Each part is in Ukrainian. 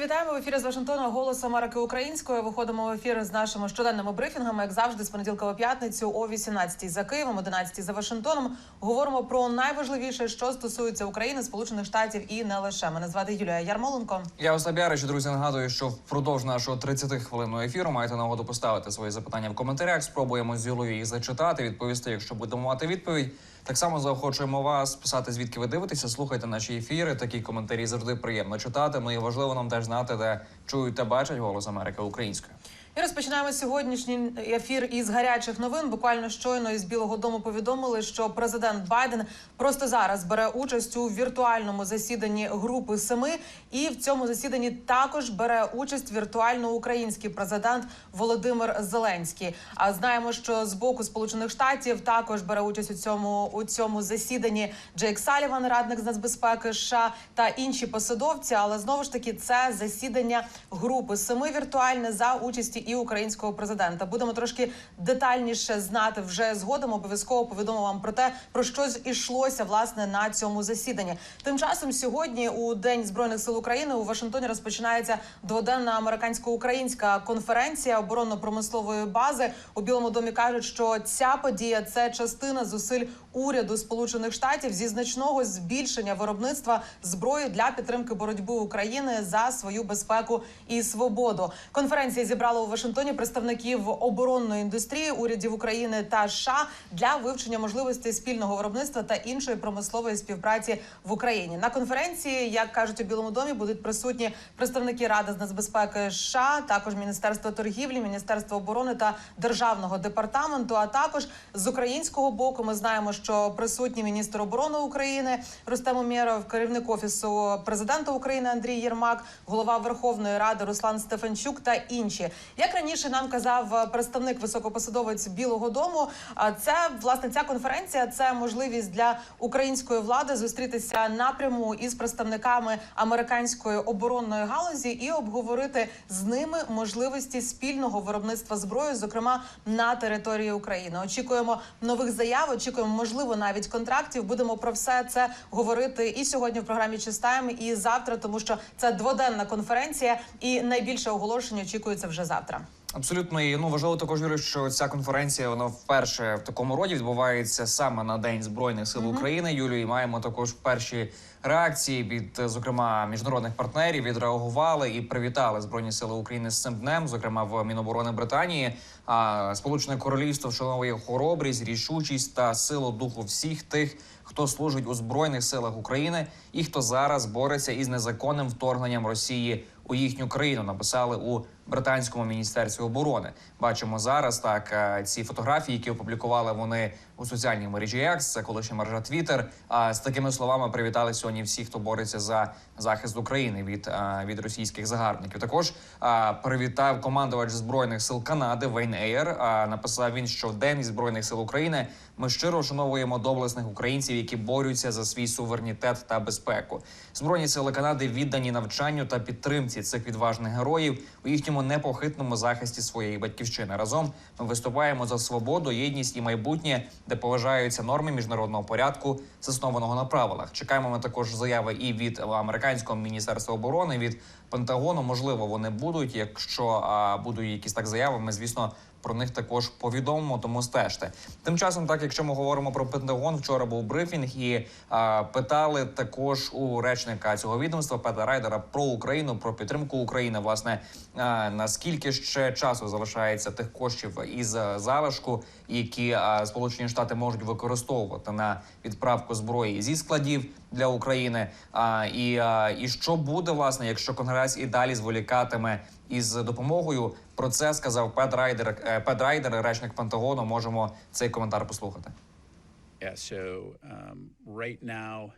вітаємо в ефірі з Вашингтона Голос Америки Українською. Виходимо в ефір з нашими щоденними брифінгами, як завжди, з понеділка по п'ятницю о 18 за Києвом, 11 за Вашингтоном. Говоримо про найважливіше, що стосується України, Сполучених Штатів і не лише. Мене звати Юлія Ярмоленко. Я Ярич, друзі, нагадую, що впродовж нашого 30 хвилинного ефіру маєте нагоду поставити свої запитання в коментарях. Спробуємо з Юлою їх зачитати, відповісти, якщо будемо мати відповідь. Так само заохочуємо вас писати, звідки ви дивитеся, слухайте наші ефіри. Такі коментарі завжди приємно читати. Ну і важливо нам теж знати, де чують та бачать голос Америки українською. І розпочинаємо сьогоднішній ефір із гарячих новин. Буквально щойно із Білого Дому повідомили, що президент Байден просто зараз бере участь у віртуальному засіданні групи семи, і в цьому засіданні також бере участь віртуально український президент Володимир Зеленський. А знаємо, що з боку Сполучених Штатів також бере участь у цьому у цьому засіданні Джейк Саліван, радник з нацбезпеки США та інші посадовці. Але знову ж таки це засідання групи семи віртуальне за участі і українського президента. Будемо трошки детальніше знати вже згодом. Обов'язково повідомимо вам про те, про що ішлося власне на цьому засіданні. Тим часом сьогодні, у день збройних сил України, у Вашингтоні розпочинається дводенна американсько-українська конференція оборонно-промислової бази. У Білому домі кажуть, що ця подія це частина зусиль уряду Сполучених Штатів зі значного збільшення виробництва зброї для підтримки боротьби України за свою безпеку і свободу. Конференція зібрала у Вашингтоні представників оборонної індустрії, урядів України та США для вивчення можливостей спільного виробництва та іншої промислової співпраці в Україні. На конференції, як кажуть у Білому домі, будуть присутні представники Ради з нацбезпеки США, також Міністерство торгівлі, Міністерство оборони та державного департаменту. А також з українського боку ми знаємо, що присутній міністр оборони України Рустем Умєров, керівник офісу президента України Андрій Єрмак, голова Верховної Ради Руслан Стефанчук та інші. Як раніше нам казав представник високопосадовець Білого Дому, це власне ця конференція це можливість для української влади зустрітися напряму із представниками американської оборонної галузі і обговорити з ними можливості спільного виробництва зброї, зокрема на території України. Очікуємо нових заяв, очікуємо, можливо, навіть контрактів. Будемо про все це говорити і сьогодні в програмі Чистаєм, і завтра, тому що це дводенна конференція, і найбільше оголошення очікується вже завтра. Абсолютно і ну важливо також Юрій, що ця конференція вона вперше в такому роді відбувається саме на день збройних сил України. Юлію і маємо також перші реакції від, зокрема, міжнародних партнерів. Відреагували і привітали збройні сили України з цим днем, зокрема в Міноборони Британії. А Сполучене Королівство вшановує хоробрість, рішучість та силу духу всіх тих, хто служить у збройних силах України і хто зараз бореться із незаконним вторгненням Росії у їхню країну. Написали у британському міністерстві оборони. Бачимо зараз так е, ці фотографії, які опублікували вони у соціальній мережі X, це колишня мережа Twitter. З такими словами привітали сьогодні всіх, хто бореться за захист України від, е, від російських загарбників. Також е, привітав командувач збройних сил Канади Вейн Ейер. Написав він, що в день збройних сил України ми щиро вшановуємо доблесних українців, які борються за свій суверенітет та безпеку. Збройні сили Канади віддані навчанню та підтримці цих відважних героїв у їхньому непохитному захисті своєї батьківщини. Разом ми виступаємо за свободу, єдність і майбутнє, де поважаються норми міжнародного порядку, заснованого на правилах. Чекаємо ми також заяви і від американського міністерства оборони, від Пентагону. Можливо, вони будуть. Якщо а, будуть якісь так заяви, ми звісно. Про них також повідомимо, тому стежте. Тим часом, так якщо ми говоримо про Пентагон, вчора був брифінг і е, питали також у речника цього відомства Пета Райдера про Україну, про підтримку України. Власне, е, наскільки ще часу залишається тих коштів із залишку, які Сполучені Штати можуть використовувати на відправку зброї зі складів для України. І, і що буде власне, якщо Конгрес і далі зволікатиме із допомогою? Про це сказав Пет Райдер. е, Пет Райдер, речник Пентагону. Можемо цей коментар послухати. Yeah, so um, right now,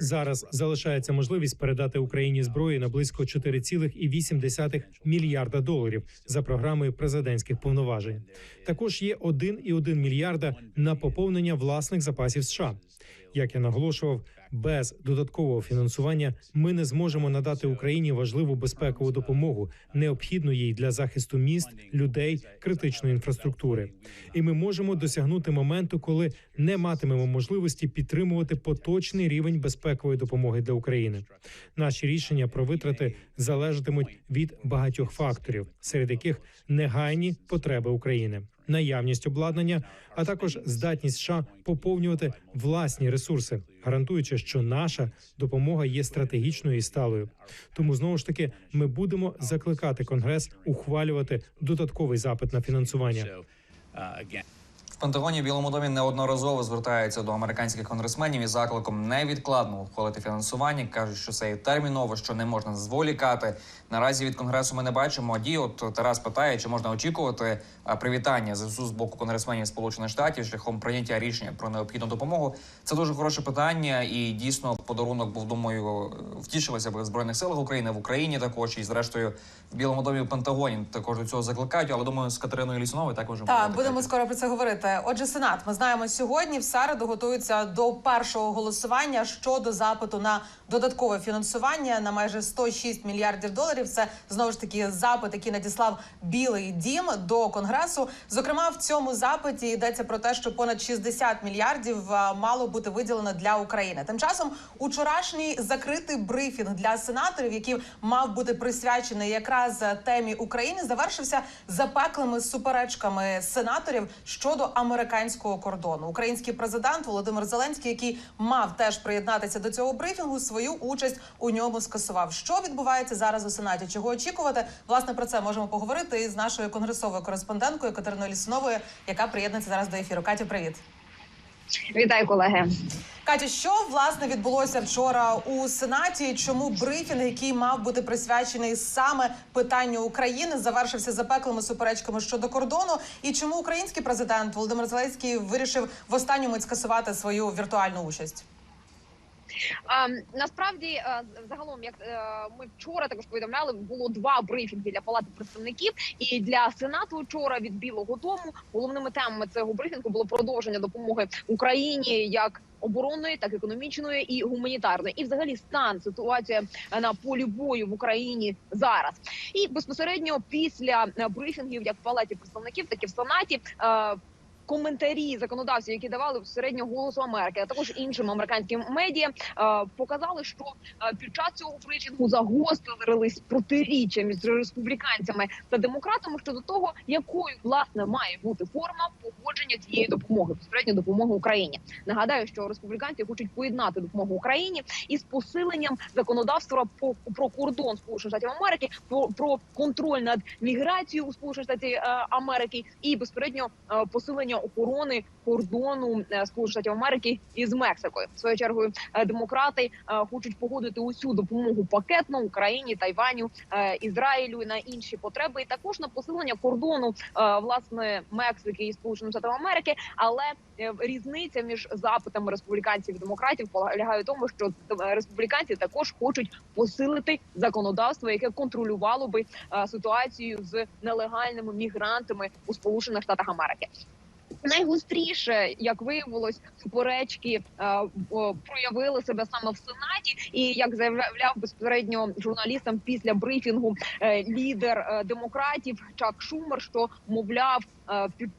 Зараз залишається можливість передати Україні зброї на близько 4,8 мільярда доларів за програмою президентських повноважень. Також є 1,1 мільярда на поповнення власних запасів США. Як я наголошував, Без додаткового фінансування ми не зможемо надати Україні важливу безпекову допомогу, необхідну їй для захисту міст, людей, критичної інфраструктури. І ми можемо досягнути моменту, коли не матимемо можливості підтримувати поточний рівень безпекової допомоги для України. Наші рішення про витрати залежатимуть від багатьох факторів, серед яких негайні потреби України, наявність обладнання, а також здатність США поповнювати власні ресурси, гарантуючи, що наша допомога є стратегічною і сталою. Тому знову ж таки ми будемо закликати Конгрес ухвалювати додатковий запит на фінансування. Пентагоні в Білому домі неодноразово звертаються до американських конгресменів із закликом невідкладно ухвалити фінансування. кажуть, що це є терміново, що не можна зволікати. Наразі від конгресу ми не бачимо дій. От Тарас питає, чи можна очікувати а, привітання ЗСУ з боку конгресменів Сполучених Штатів шляхом прийняття рішення про необхідну допомогу. Це дуже хороше питання, і дійсно подарунок був думаю втішилося б в збройних силах України в Україні також і зрештою в Білому домі в Пентагоні також до цього закликають. Але думаю, з Катериною Лісуновою також Так, будемо скоро про це говорити. Отже, Сенат, ми знаємо, сьогодні в середу готується до першого голосування щодо запиту на додаткове фінансування на майже 106 мільярдів доларів. Це знову ж таки запит, який надіслав Білий Дім до конгресу. Зокрема, в цьому запиті йдеться про те, що понад 60 мільярдів мало бути виділено для України. Тим часом учорашній закритий брифінг для сенаторів, який мав бути присвячений якраз темі України, завершився запеклими суперечками сенаторів щодо американського кордону. Український президент Володимир Зеленський, який мав теж приєднатися до цього брифінгу, свою участь у ньому скасував. Що відбувається зараз у сенаті? Чого очікувати? Власне про це можемо поговорити із нашою конгресовою кореспонденткою Катериною Лісновою, яка приєднується зараз до ефіру. Катю, привіт. Вітаю, колеги. Катя, що власне відбулося вчора у сенаті? Чому брифінг, який мав бути присвячений саме питанню України, завершився запеклими суперечками щодо кордону? І чому український президент Володимир Зеленський вирішив в останню мить скасувати свою віртуальну участь? Насправді, е, загалом, як е, ми вчора також повідомляли, було два брифінги для палати представників і для сенату. Вчора від Білого Дому головними темами цього брифінгу було продовження допомоги Україні як оборонної, так економічної і гуманітарної, і взагалі стан ситуація на полі бою в Україні зараз. І безпосередньо після е, брифінгів, як в палаті представників, так і в сенаті. Коментарі законодавців, які давали середньо голосу Америки, а також іншим американським медіа, е, показали, що е, під час цього брифінгу загострились протиріччя між республіканцями та демократами щодо того, якою власне має бути форма погодження цієї допомоги, безпосередньо допомоги Україні. Нагадаю, що республіканці хочуть поєднати допомогу Україні із посиленням законодавства про кордон Сполучених Штатів Америки, про, контроль над міграцією у Сполучених Штатів е, Америки і безпосередньо е, посилення охорони кордону е, Сполучених Штатів Америки із Мексикою. Своєю чергою е, демократи е, хочуть погодити усю допомогу пакетно Україні, Тайваню, Ізраїлю на інші потреби, і також на посилення кордону власне Мексики і Сполучених Штатів Америки. Але різниця між запитами республіканців і демократів полягає в тому, що республіканці також хочуть посилити законодавство, яке контролювало би ситуацію з нелегальними мігрантами у Сполучених Штатах Америки. Найгостріше, як виявилось, суперечки е, проявили себе саме в сенаті, і як заявляв безпосередньо журналістам після брифінгу е, лідер е, демократів Чак Шумер, що мовляв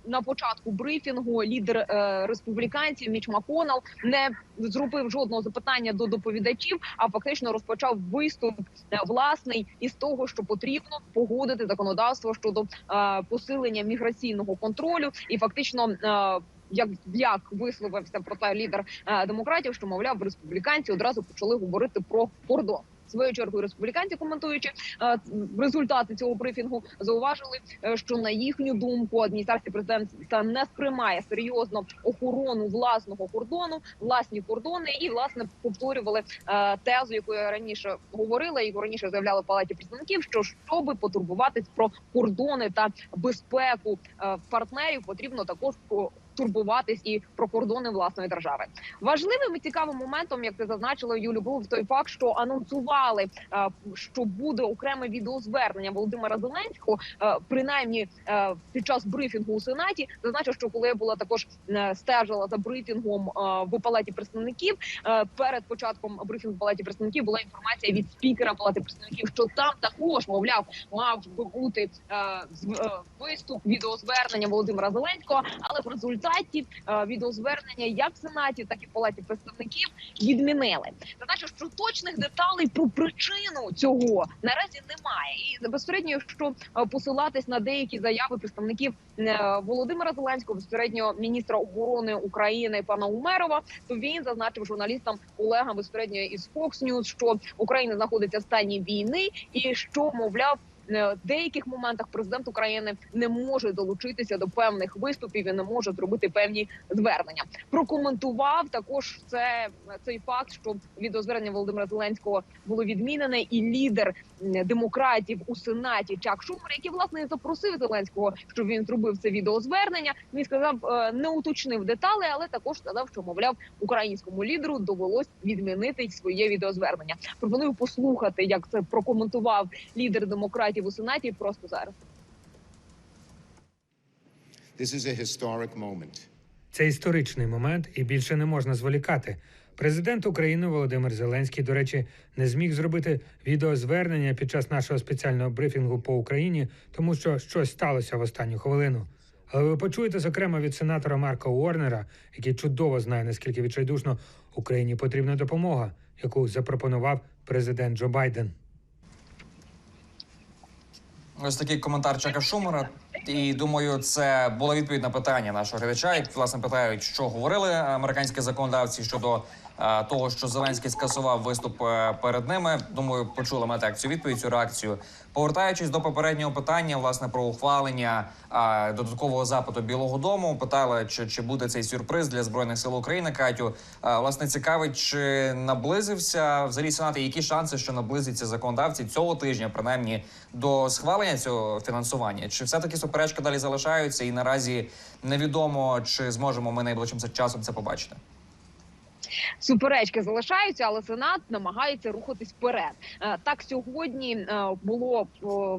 на початку брифінгу лідер е, республіканців Міч Маконал не зробив жодного запитання до доповідачів, а фактично розпочав виступ е, власний із того, що потрібно погодити законодавство щодо е, посилення міграційного контролю, і фактично. е, як як висловився про те лідер е, демократів, що мовляв республіканці одразу почали говорити про кордон. Своєю чергою республіканці, коментуючи е, результати цього брифінгу, зауважили, е, що на їхню думку адміністрація президента не сприймає серйозно охорону власного кордону, власні кордони, і власне повторювали е, тезу, яку я раніше говорила, яку раніше заявляли в палаті представників, що щоби потурбуватись про кордони та безпеку партнерів, потрібно також турбуватись і про кордони власної держави. Важливим і цікавим моментом, як ти зазначила, Юлю, був той факт, що анонсували, е, що буде окреме відеозвернення Володимира Зеленського, е, принаймні е, під час брифінгу у сенаті. Зазначив, що коли я була також стежила за брифінгом в палаті представників. Перед початком брифінгу в палаті представників була інформація від спікера палати представників, що там також мовляв мав би бути виступ відеозвернення Володимира Зеленського. Але в результаті е, відеозвернення як в сенаті, так і в палаті представників відмінили. Зазначу, що точних деталей про причину цього наразі немає, і безпосередньо, якщо е, посилатись на деякі заяви представників е, Володимира Зеленського, безпосередньо міністра оборони України пана Умерова, то він зазначив журналістам колегам безпосередньо із Fox News, що Україна знаходиться в стані війни, і що мовляв. Е, В деяких моментах президент України не може долучитися до певних виступів і не може зробити певні звернення. Прокоментував також це цей факт, що відеозвернення Володимира Зеленського було відмінене, і лідер демократів у сенаті Чак Шумер, який власне запросив Зеленського, щоб він зробив це відеозвернення. Він сказав, е, не уточнив деталі, але також сказав, що мовляв українському лідеру довелось відмінити своє відеозвернення. Пропоную послухати, як це прокоментував лідер демократів у сенаті. Просто зараз. This is a historic moment. Це історичний момент, і більше не можна зволікати. Президент України Володимир Зеленський, до речі, не зміг зробити відеозвернення під час нашого спеціального брифінгу по Україні, тому що щось сталося в останню хвилину. Але ви почуєте, зокрема, від сенатора Марка Уорнера, який чудово знає, наскільки відчайдушно Україні потрібна допомога, яку запропонував президент Джо Байден. Ось такий коментар Чака Шумера. І думаю, це була відповідь на питання нашого глядача. Як власне питають, що говорили американські законодавці щодо того, що Зеленський скасував виступ е, перед ними. Думаю, почули ми так цю відповідь, цю реакцію. Повертаючись до попереднього питання, власне про ухвалення е, додаткового запиту Білого Дому, питали, чи, чи буде цей сюрприз для збройних сил України. Катю е, власне цікавить, чи наблизився взагалі Сенат, і які шанси, що наблизиться законодавці цього тижня, принаймні до схвалення цього фінансування? Чи все таки суперечки далі залишаються, і наразі невідомо, чи зможемо ми найближчим часом це побачити? Суперечки залишаються, але сенат намагається рухатись вперед. Е, Так сьогодні е, було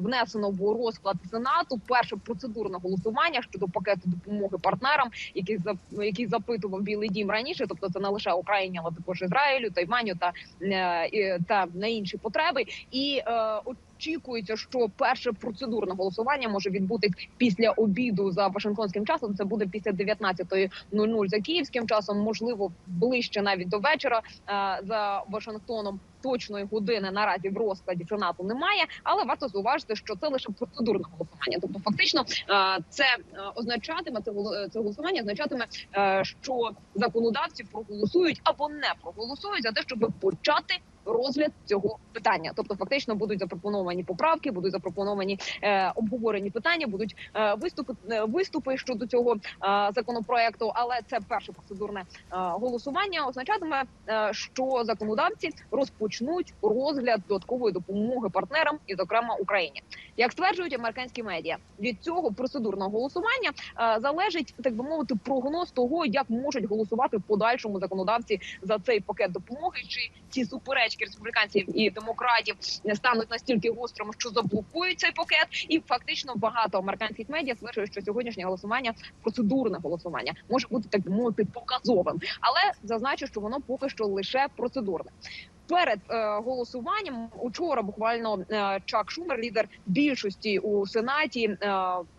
внесено в розклад сенату перше процедурне голосування щодо пакету допомоги партнерам, який який запитував Білий Дім раніше. Тобто це не лише Україні, але також Ізраїлю, Тайваню та, е, та на інші потреби. І е, очікується, що перше процедурне голосування може відбутись після обіду за Вашингтонським часом. Це буде після 19.00 за київським часом, можливо, ближче навіть до вечора е, за Вашингтоном. Точної години наразі в розкладі сенату немає, але варто зауважити, що це лише процедурне голосування. Тобто, фактично, е, це е, означатиме це голо- голосування, означатиме, що законодавці проголосують або не проголосують за те, щоб почати розгляд цього питання. Тобто, фактично будуть запропоновані поправки, будуть запропоновані е, обговорені питання, будуть е, виступи е, виступи щодо цього е, законопроекту. Але це перше процедурне е, голосування означатиме, е, що законодавці розпочнуть розгляд додаткової допомоги партнерам, і зокрема Україні. Як стверджують американські медіа, від цього процедурного голосування е, залежить так би мовити прогноз того, як можуть голосувати в подальшому законодавці за цей пакет допомоги, чи ці суперечки республіканців і демократів не стануть настільки гострими, що заблокують цей пакет, і фактично багато американських медіа стверджують, що сьогоднішнє голосування, процедурне голосування, може бути так би мовити показовим, але зазначу, що воно поки що лише процедурне. Перед е, голосуванням учора буквально е, Чак Шумер, лідер більшості у сенаті, е,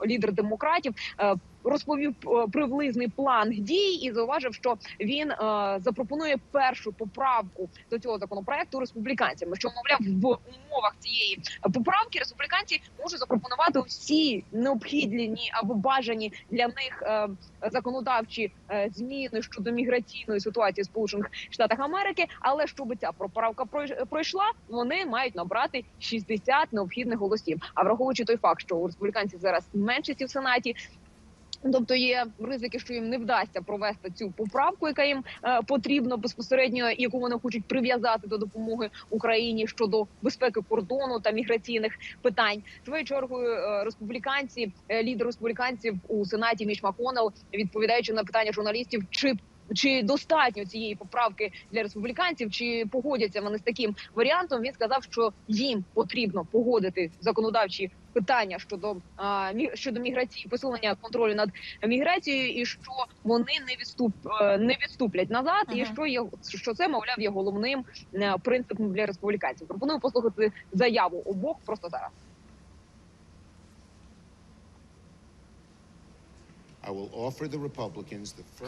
лідер демократів, е, розповів е, приблизний план дій і зауважив, що він е, запропонує першу поправку до цього законопроекту республіканцям. Що мовляв, в умовах цієї поправки республіканці можуть запропонувати всі необхідні або бажані для них е, законодавчі е, зміни щодо міграційної ситуації в Сполучених Штатах Америки. Але щоб ця поправка пройш- пройшла, вони мають набрати 60 необхідних голосів. А враховуючи той факт, що у республіканців зараз меншості в сенаті. Тобто є ризики, що їм не вдасться провести цю поправку, яка їм е, потрібно безпосередньо, яку вони хочуть прив'язати до допомоги Україні щодо безпеки кордону та міграційних питань. Своєю чергою е, республіканці, е, лідер республіканців у сенаті Міч Маконел, відповідаючи на питання журналістів, чи чи достатньо цієї поправки для республіканців, чи погодяться вони з таким варіантом? Він сказав, що їм потрібно погодити законодавчі питання щодо а, мі- щодо міграції, посилення контролю над міграцією, і що вони не відступ е, не відступлять назад, і що є що це мовляв є головним е, принципом для республіканців. Пропоную послухати заяву обох просто зараз.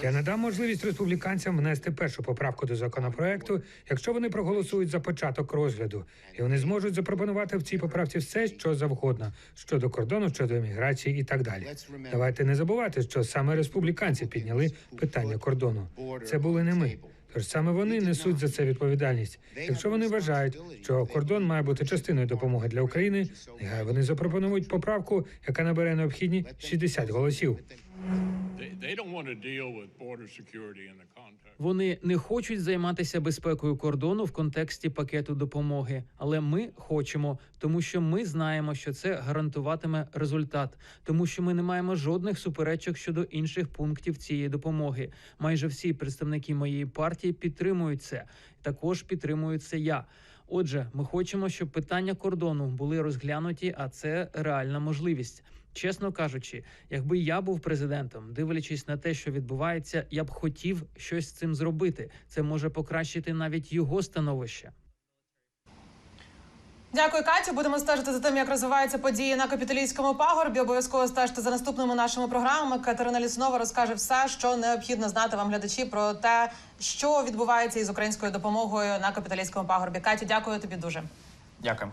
Я надам можливість республіканцям внести першу поправку до законопроекту, якщо вони проголосують за початок розгляду, і вони зможуть запропонувати в цій поправці все, що завгодно щодо кордону, щодо міграції і так далі. Давайте не забувати, що саме республіканці підняли питання кордону. Це були не ми. Тож саме вони несуть за це відповідальність. Якщо вони вважають, що кордон має бути частиною допомоги для України, нехай вони запропонують поправку, яка набере необхідні 60 голосів. Вони не хочуть займатися безпекою кордону в контексті пакету допомоги, але ми хочемо, тому що ми знаємо, що це гарантуватиме результат, тому що ми не маємо жодних суперечок щодо інших пунктів цієї допомоги. Майже всі представники моєї партії підтримують це. Також підтримую я. Отже, ми хочемо, щоб питання кордону були розглянуті, а це реальна можливість. Чесно кажучи, якби я був президентом, дивлячись на те, що відбувається, я б хотів щось з цим зробити. Це може покращити навіть його становище. Дякую, Катю. Будемо стежити за тим, як розвиваються події на капітолійському пагорбі. Обов'язково стежте за наступними нашими програмами. Катерина Ліснова розкаже все, що необхідно знати вам, глядачі, про те, що відбувається із українською допомогою на капітолійському пагорбі. Катю, дякую тобі дуже. Дякую.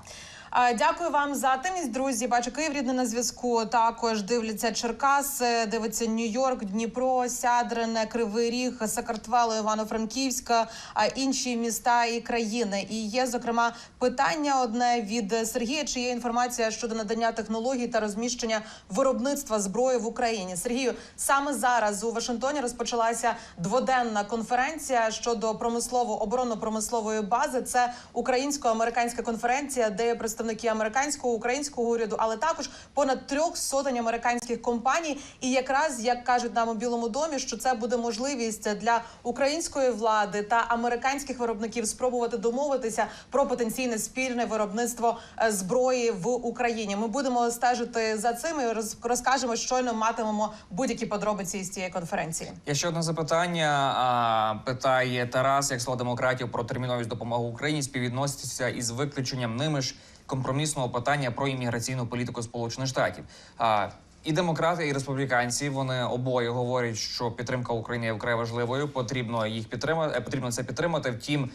Дякую вам за активність, друзі. Бачу Київ рідний на зв'язку. Також дивляться Черкаси, дивиться Нью-Йорк, Дніпро, Сядрине, Кривий Ріг, Сакартвело, Івано-Франківська, інші міста і країни. І є зокрема питання одне від Сергія. Чи є інформація щодо надання технологій та розміщення виробництва зброї в Україні? Сергію саме зараз у Вашингтоні розпочалася дводенна конференція щодо промислово оборонно-промислової бази. Це українсько-американська конференція, де є представники американського українського уряду, але також понад трьох сотень американських компаній. І якраз як кажуть нам у Білому домі, що це буде можливість для української влади та американських виробників спробувати домовитися про потенційне спільне виробництво е, зброї в Україні. Ми будемо стежити за цим і розкажемо, щойно матимемо будь-які подробиці з цієї конференції. Є ще одне запитання. А, питає Тарас, як слова демократів про терміновість допомоги Україні співвідноситься із виключенням ними ж компромісного питання про імміграційну політику Сполучених Штатів. А, і демократи, і республіканці вони обоє говорять, що підтримка України є вкрай важливою. Потрібно їх підтримати. Потрібно це підтримати. Втім,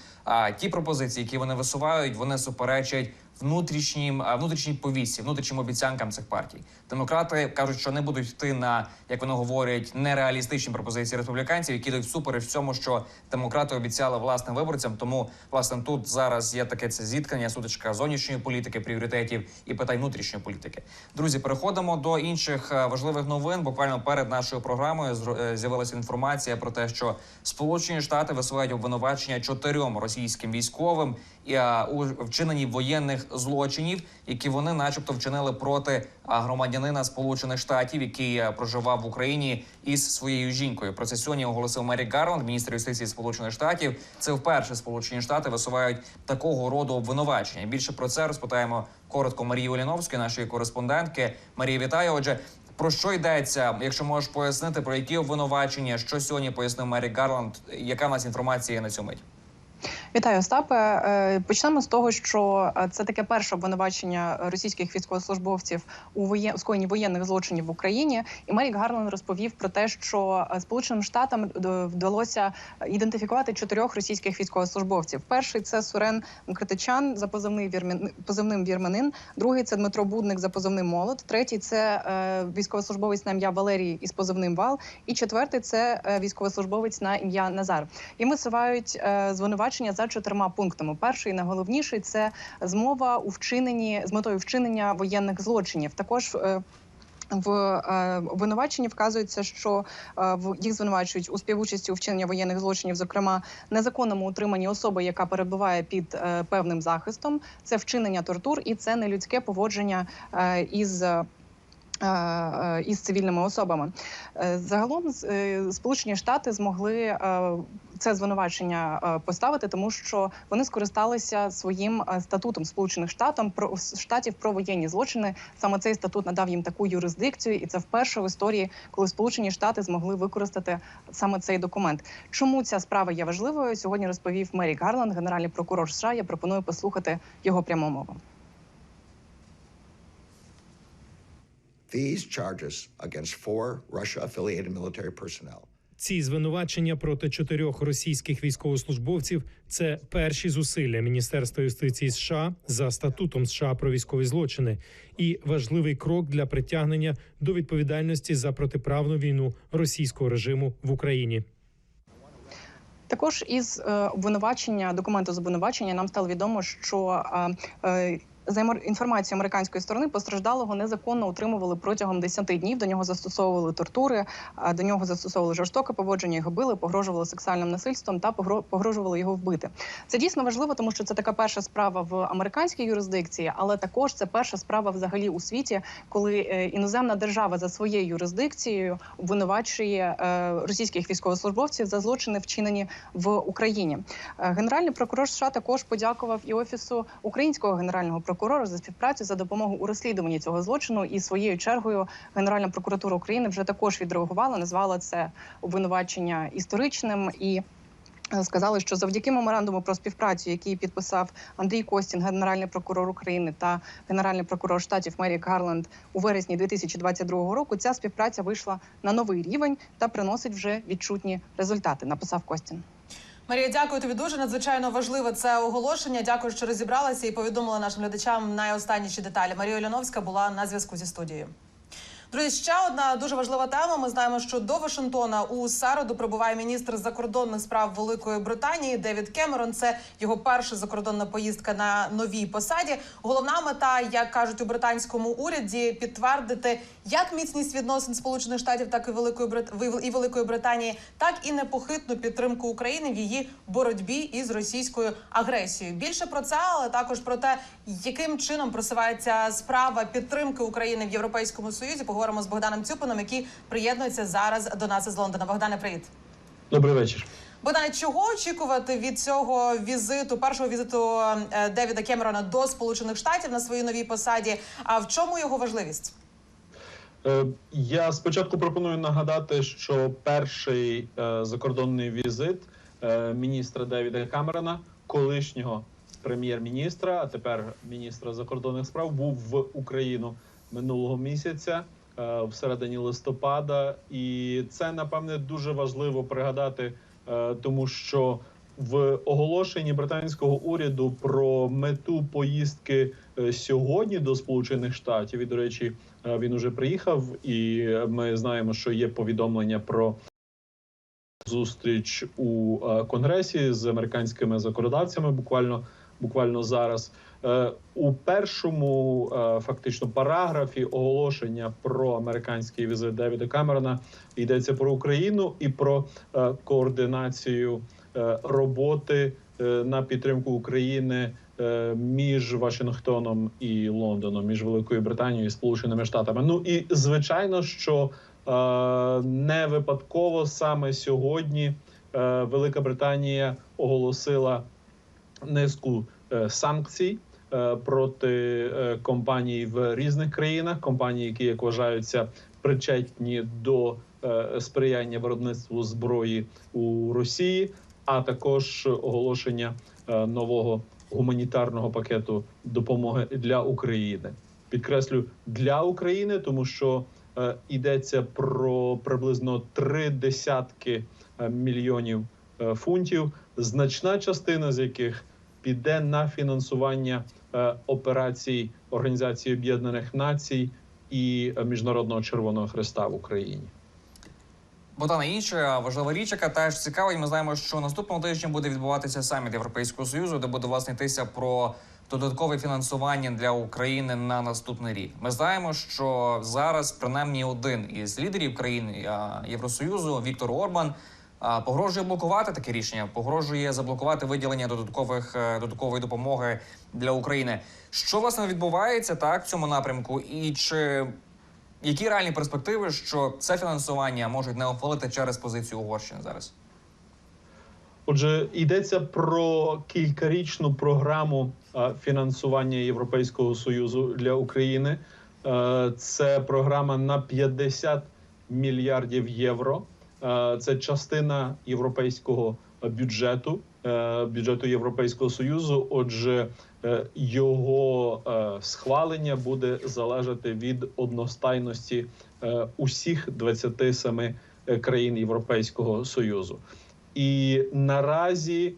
ті пропозиції, які вони висувають, вони суперечать внутрішнім внутрішній повісті, внутрішнім обіцянкам цих партій. Демократи кажуть, що не будуть йти на як вони говорять нереалістичні пропозиції республіканців, які йдуть всупереч всьому, що демократи обіцяли власним виборцям. Тому власне тут зараз є таке це зіткнення, сутичка зовнішньої політики, пріоритетів і питань внутрішньої політики. Друзі, переходимо до інших е, важливих новин. Буквально перед нашою програмою е, з'явилася інформація про те, що Сполучені Штати висувають обвинувачення чотирьом російським військовим у вчиненні воєнних злочинів, які вони, начебто, вчинили проти громадянина Сполучених Штатів, який е, проживав в Україні із своєю жінкою. Про це сьогодні оголосив Мерік Гарланд, міністр юстиції Сполучених Штатів. Це вперше Сполучені Штати висувають такого роду обвинувачення. Більше про це розпитаємо коротко Марії Оліновської, нашої кореспондентки. Марія, вітаю. Отже. Про що йдеться, якщо можеш пояснити, про які обвинувачення, що сьогодні пояснив Мерік Гарланд, яка в нас інформація на цю мить? Вітаю, Остапе. Е, Почнемо з того, що е, це таке перше обвинувачення російських військовослужбовців у воє... у скоєнні воєнних злочинів в Україні. І Мерік Гарланд розповів про те, що е, Сполученим Штатам вдалося ідентифікувати чотирьох російських військовослужбовців. Перший це Сурен Критичан за позивний вірмін... позивним вірменин. Другий це Дмитро Будник за позивним молот. Третій це військовослужбовець на ім'я Валерій із позивним вал. І четвертий це військовослужбовець на ім'я Назар. І висувають е, звинувачення за чотирма пунктами. Перший найголовніший це змова у вчиненні з метою вчинення воєнних злочинів. Також е, В е, обвинуваченні вказується, що е, їх звинувачують у співучасті у вчиненні воєнних злочинів, зокрема незаконному утриманні особи, яка перебуває під певним захистом. Це вчинення тортур і це нелюдське поводження із. Із цивільними особами загалом Сполучені Штати змогли це звинувачення е, поставити, тому що вони скористалися своїм е, статутом Сполучених Штатів про штатів про воєнні злочини. Саме цей статут надав їм таку юрисдикцію, і це вперше в історії, коли Сполучені Штати змогли використати саме цей документ. Чому ця справа є важливою? Сьогодні розповів Мерік Гарланд, генеральний прокурор США. Я пропоную послухати його пряму мову. These charges against four Russia affiliated military personnel Ці звинувачення проти чотирьох російських військовослужбовців це перші зусилля Міністерства юстиції США за статутом США про військові злочини і важливий крок для притягнення до відповідальності за протиправну війну російського режиму в Україні. Також із е, обвинувачення документу з обвинувачення нам стало відомо, що е, е, за інформацією американської сторони постраждалого незаконно утримували протягом 10 днів. До нього застосовували тортури, до нього застосовували жорстоке поводження, його били, погрожували сексуальним насильством та погро- погрожували його вбити. Це дійсно важливо, тому що це така перша справа в американській юрисдикції, але також це перша справа взагалі у світі, коли е, іноземна держава за своєю юрисдикцією обвинувачує е, російських військовослужбовців за злочини, вчинені в Україні. Е, Генеральний прокурор США також подякував і офісу українського генерального прокурора за співпрацю за допомогу у розслідуванні цього злочину. І своєю чергою Генеральна прокуратура України вже також відреагувала, назвала це обвинувачення історичним і. е, Сказали, що завдяки меморандуму про співпрацю, який підписав Андрій Костін, генеральний прокурор України та генеральний прокурор штатів Мерік Гарланд у вересні 2022 року, ця співпраця вийшла на новий рівень та приносить вже відчутні результати. Написав Костін. Марія, дякую тобі дуже. Надзвичайно важливе це оголошення. Дякую, що розібралася і повідомила нашим глядачам найостанніші деталі. Марія Оляновська була на зв'язку зі студією. Друзі, ще одна дуже важлива тема. Ми знаємо, що до Вашингтона у середу прибуває міністр закордонних справ Великої Британії Девід Кемерон. Це його перша закордонна поїздка на новій посаді. Головна мета, як кажуть у британському уряді, підтвердити як міцність відносин Сполучених Штатів, так і Великої Брит... і Великої Британії, так і непохитну підтримку України в її боротьбі із російською агресією. Більше про це, але також про те, яким чином просувається справа підтримки України в Європейському Союзі. Поговоримо з Богданом Цюпином, який приєднується зараз до нас із Лондона. Богдане, привіт. Добрий вечір. Богдане, чого очікувати від цього візиту, першого візиту е, Девіда Кемерона до Сполучених Штатів на своїй новій посаді? А в чому його важливість? Е, Я спочатку пропоную нагадати, що перший е, закордонний візит міністра Девіда Камерона, колишнього прем'єр-міністра, а тепер міністра закордонних справ, був в Україну минулого місяця е, в середині листопада, і це напевне дуже важливо пригадати, е, тому що в оголошенні британського уряду про мету поїздки е, сьогодні до Сполучених Штатів, і до речі, він уже приїхав, і ми знаємо, що є повідомлення про зустріч у конгресі з американськими законодавцями. Буквально буквально зараз у першому е, фактично параграфі оголошення про американський візит Девіда Камерона йдеться про Україну і про е, координацію е, роботи е, на підтримку України е, між Вашингтоном і Лондоном, між Великою Британією і Сполученими Штатами. Ну і звичайно, що е, не випадково саме сьогодні е, Велика Британія оголосила низку е, санкцій е, проти е, компаній в різних країнах, компаній, які як вважаються причетні до е, сприяння виробництву зброї у Росії, а також оголошення е, нового гуманітарного пакету допомоги для України. Підкреслю для України, тому що е, йдеться про приблизно три десятки е, мільйонів е, фунтів, значна частина з яких піде на фінансування е, операцій Організації Об'єднаних Націй і е, Міжнародного Червоного Христа в Україні. Богдана, інша важлива річ, яка теж цікава, і ми знаємо, що наступного тижня буде відбуватися саміт Європейського союзу, де буде власне йтися про додаткове фінансування для України на наступний рік. Ми знаємо, що зараз принаймні один із лідерів країн а, Євросоюзу Віктор Орбан. Погрожує блокувати таке рішення, погрожує заблокувати виділення додаткових е, додаткової допомоги для України. Що власне відбувається так в цьому напрямку, і чи які реальні перспективи, що це фінансування можуть не ухвалити через позицію Угорщини зараз? Отже, йдеться про кількарічну програму е, фінансування Європейського союзу для України. Е, Це програма на 50 мільярдів євро. Е, Це частина європейського бюджету, е, бюджету Європейського союзу. Отже, е, його схвалення буде залежати від одностайності усіх 27 країн Європейського союзу. І наразі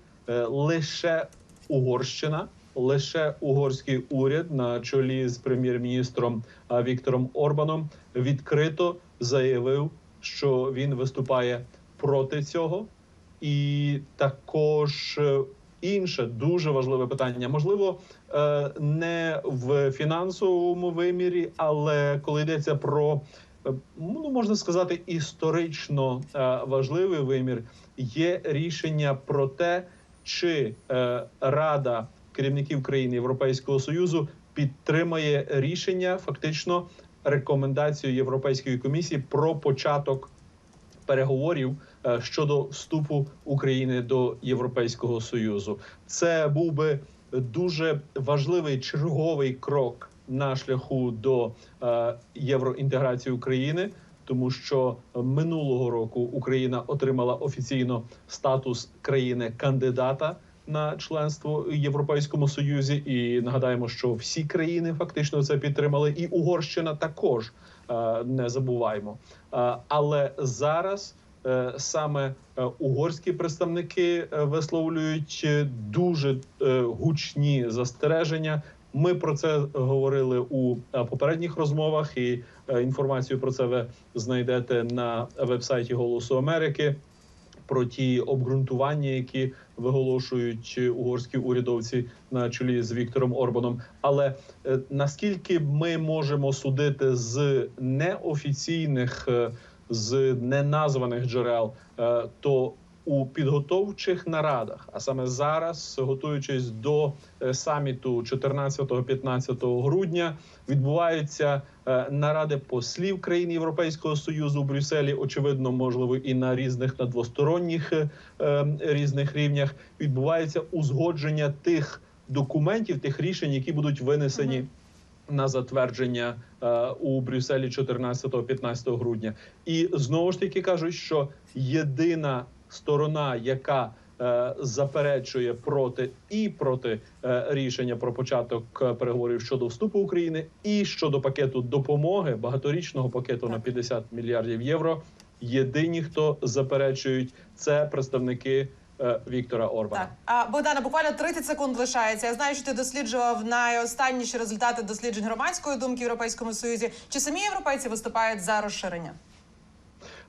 лише Угорщина, лише угорський уряд на чолі з прем'єр-міністром Віктором Орбаном відкрито заявив, що він виступає проти цього, і також е, інше дуже важливе питання. Можливо, е, не в фінансовому вимірі, але коли йдеться про е, ну можна сказати історично важливий вимір, є рішення про те, чи Рада керівників країн Європейського союзу підтримає рішення, фактично рекомендацію Європейської комісії про початок переговорів е, щодо вступу України до Європейського союзу. Це був би дуже важливий черговий крок на шляху до е, євроінтеграції України. Тому що минулого року Україна отримала офіційно статус країни кандидата на членство Європейському Союзі, і нагадаємо, що всі країни фактично це підтримали, і Угорщина також е, не забуваємо. Е, Але зараз е, саме угорські представники висловлюють дуже гучні застереження. Ми про це говорили у попередніх розмовах, і інформацію про це ви знайдете на вебсайті Голосу Америки. Про ті обґрунтування, які виголошують угорські урядовці на чолі з Віктором Орбаном. Але е, наскільки ми можемо судити з неофіційних, е, з неназваних джерел, е, то у підготовчих нарадах, а саме зараз, готуючись до е, саміту 14-15 грудня, відбуваються е, наради послів країн Європейського союзу у Брюсселі. Очевидно, можливо, і на різних на двосторонніх е, різних рівнях відбувається узгодження тих документів, тих рішень, які будуть винесені. На затвердження е, у Брюсселі 14-15 грудня, і знову ж таки кажуть, що єдина сторона, яка е, заперечує проти і проти е, рішення про початок е, переговорів щодо вступу України, і щодо пакету допомоги багаторічного пакету на 50 мільярдів євро. Єдині, хто заперечують, це представники Віктора Орбана. Так, а Богдана, буквально 30 секунд лишається. Я знаю, що ти досліджував найостанніші результати досліджень громадської думки в Європейському Союзі. Чи самі європейці виступають за розширення?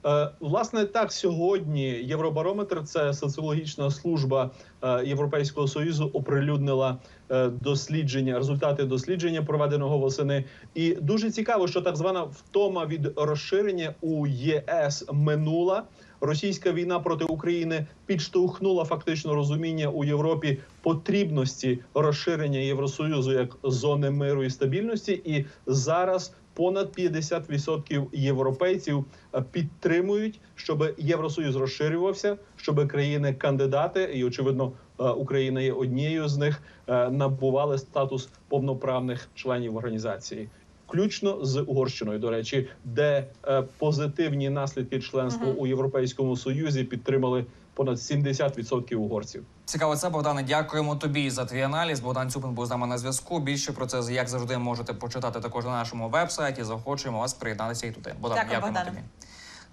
Е, Власне, так сьогодні Євробарометр, це соціологічна служба е, Європейського союзу, оприлюднила е, дослідження, результати дослідження, проведеного восени. І дуже цікаво, що так звана втома від розширення у ЄС минула. Російська війна проти України підштовхнула фактично розуміння у Європі потрібності розширення Євросоюзу як зони миру і стабільності. І зараз понад 50% європейців е, підтримують, щоб євросоюз розширювався, щоб країни-кандидати, і очевидно, е, Україна є однією з них, е, набували статус повноправних членів організації. Включно з Угорщиною, до речі, де е, позитивні наслідки членства Мгм. у Європейському Союзі підтримали понад 70% угорців. Цікаво, це Богдане. Дякуємо тобі за твій аналіз. Богдан Цюпин був з нами на зв'язку. Більше про це, як завжди, можете почитати також на нашому вебсайті. Захочемо вас приєднатися і туди. Богдан, Дякую, дякуємо Богдане. тобі.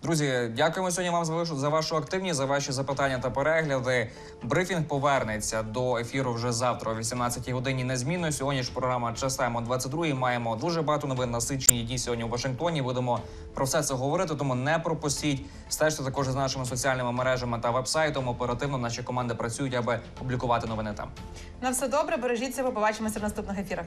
Друзі, дякуємо сьогодні вам за вашу за вашу активність, за ваші запитання та перегляди. Брифінг повернеться до ефіру вже завтра о 18-й годині. Незмінно сьогодні ж програма час тайм о 22 Маємо дуже багато новин насичені дні сьогодні у Вашингтоні. Будемо про все це говорити. Тому не пропустіть. Стежте також за нашими соціальними мережами та вебсайтом. Оперативно наші команди працюють, аби публікувати новини там. На все добре, бережіть себе, побачимося в наступних ефірах.